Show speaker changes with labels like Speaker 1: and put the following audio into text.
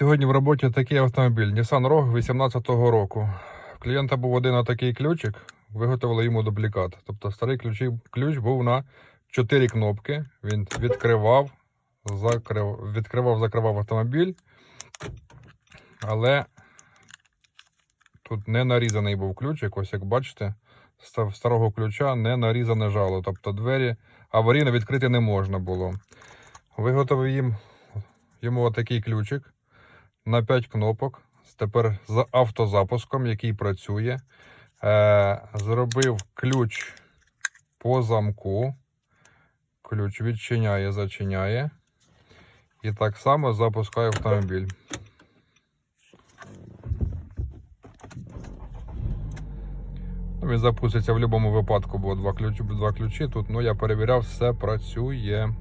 Speaker 1: Сьогодні в роботі такий автомобіль Nissan Rogue 18-го року. В клієнта був один такий ключик, виготовили йому дублікат. Тобто старий ключ, ключ був на 4 кнопки. Він відкривав, закрив, відкривав, закривав автомобіль. Але тут не нарізаний був ключик, ось як бачите, старого ключа не нарізане жало. Тобто двері аварійно відкрити не можна було. Виготовив їм йому отакий ключик на 5 кнопок. Тепер з автозапуском, який працює. Е, зробив ключ по замку. Ключ відчиняє, зачиняє. І так само запускає автомобіль. Ну, Він запуститься в будь-якому випадку, бо два ключі, два ключі тут. Ну, я перевіряв, все працює.